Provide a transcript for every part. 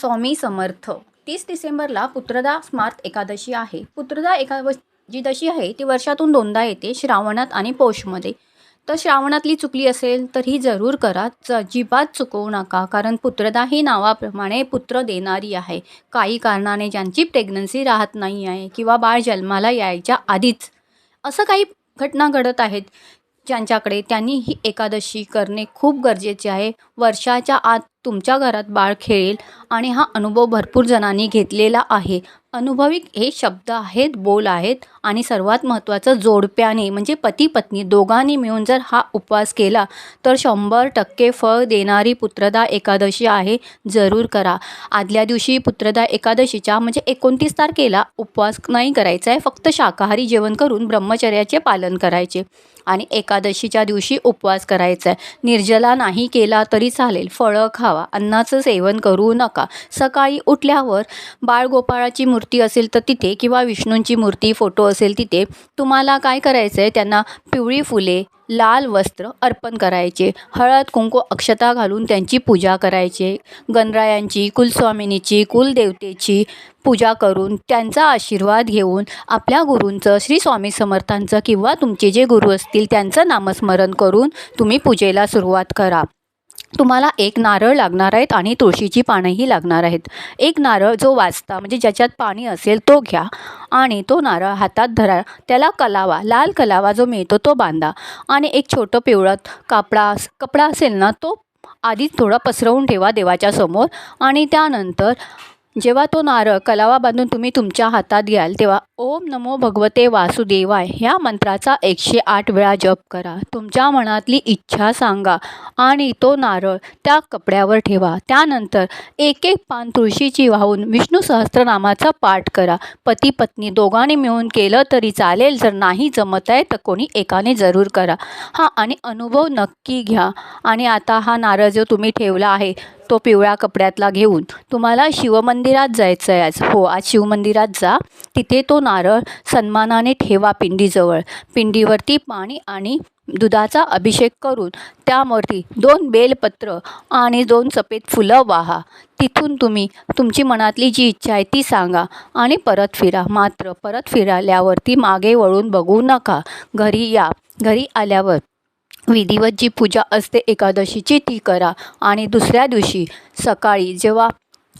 स्वामी समर्थ. तीस डिसेंबरला पुत्रदा स्मार्त एकादशी आहे. पुत्रदा एकादश दशी आहे ती वर्षातून दोनदा येते श्रावणात आणि पौषमध्ये. तर श्रावणातली चुकली असेल तर ही जरूर करा. अजिबात चुकवू नका कारण पुत्रदा ही नावाप्रमाणे पुत्र देणारी आहे. काही कारणाने ज्यांची प्रेग्नन्सी राहत नाही आहे किंवा बाळ जन्माला यायच्या आधीच. असं काही घटना घडत आहेत ज्यांच्याकडे त्यांनी ही एकादशी करणे खूप गरजेचे आहे. वर्षाच्या आत तुमच्या घरात बाळ खेळेल आणि हा अनुभव भरपूर जणांनी घेतलेला आहे. अनुभविक हे शब्द आहेत बोल आहेत आणि सर्वात महत्त्वाचं जोडप्याने म्हणजे पती पत्नी दोघांनी मिळून जर हा उपवास केला तर शंभर टक्के फळ देणारी पुत्रदा एकादशी आहे जरूर करा. आदल्या दिवशी पुत्रदा एकादशीच्या म्हणजे एकोणतीस तारखेला उपवास नाही करायचा आहे फक्त शाकाहारी जेवण करून ब्रह्मचर्याचे पालन करायचे आणि एकादशीच्या दिवशी उपवास करायचा आहे. निर्जला नाही केला तरी चालेल फळं खावा. अन्नाचं सेवन करू नका. सकाळी उठल्यावर बाळगोपाळाची मूर्ती असेल तर तिथे किंवा विष्णूंची मूर्ती फोटो असेल तिथे तुम्हाला काय करायचं आहे त्यांना पिवळी फुले लाल वस्त्र अर्पण करायचे. हळद कुंकू अक्षता घालून त्यांची पूजा करायची. गणरायांची कुलस्वामिनीची कुलदेवतेची पूजा करून त्यांचा आशीर्वाद घेऊन आपल्या गुरूंचं श्री स्वामी समर्थांचं किंवा तुमचे जे गुरु असतील त्यांचं नामस्मरण करून तुम्ही पूजेला सुरुवात करा. तुम्हाला एक नारळ लागणार आहेत आणि तुळशीची पानंही लागणार आहेत. एक नारळ जो वाचता म्हणजे ज्याच्यात पाणी असेल तो घ्या आणि तो नारळ हातात धरा. त्याला कलावा लाल कलावा जो मिळतो तो बांधा आणि एक छोटं पिवळत कापडा कपडा असेल ना तो आधीच थोडा पसरवून ठेवा देवाच्या समोर आणि त्यानंतर जेव्हा तो नारळ कलावा बांधून तुम्ही तुमच्या हातात घ्याल तेव्हा ओम नमो भगवते वासुदेवाय ह्या मंत्राचा एकशे आठ वेळा जप करा. तुमच्या मनातली इच्छा सांगा आणि तो नारळ त्या कपड्यावर ठेवा. त्यानंतर एक एक पान तुळशीची वाहून विष्णू सहस्त्रनामाचा पाठ करा. पती पत्नी दोघांनी मिळून केलं तरी चालेल जर नाही जमत आहे तर कोणी एकाने जरूर करा. हा आणि अनुभव नक्की घ्या. आणि आता हा नारळ जो तुम्ही ठेवला आहे तो पिवळ्या कपड्यातला घेऊन तुम्हाला शिवमंदिरात जायचं आहे आज. हो आज शिवमंदिरात जा. तिथे तो नारळ सन्मानाने ठेवा पिंडीजवळ. पिंडीवरती पाणी आणि दुधाचा अभिषेक करून त्यावरती दोन बेलपत्र आणि दोन सफेद फुलं वाहा. तिथून तुम्ही तुमची मनातली जी इच्छा आहे ती सांगा आणि परत फिरा. मात्र परत फिराल्यावरती मागे वळून बघू नका. घरी या. घरी आल्यावर विधिवत जी पूजा असते एकादशीची ती करा. आणि दुसऱ्या दिवशी सकाळी जेव्हा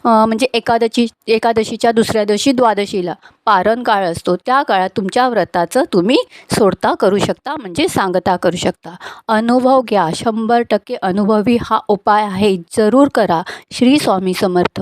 म्हणजे एकादशी एकादशीच्या दुसऱ्या दिवशी द्वादशीला पारण काळ असतो त्या काळात तुमच्या व्रताचं तुम्ही सोडता करू शकता म्हणजे सांगता करू शकता. अनुभव घ्या. शंभर टक्के अनुभवी हा उपाय आहे. जरूर करा. श्री स्वामी समर्थ.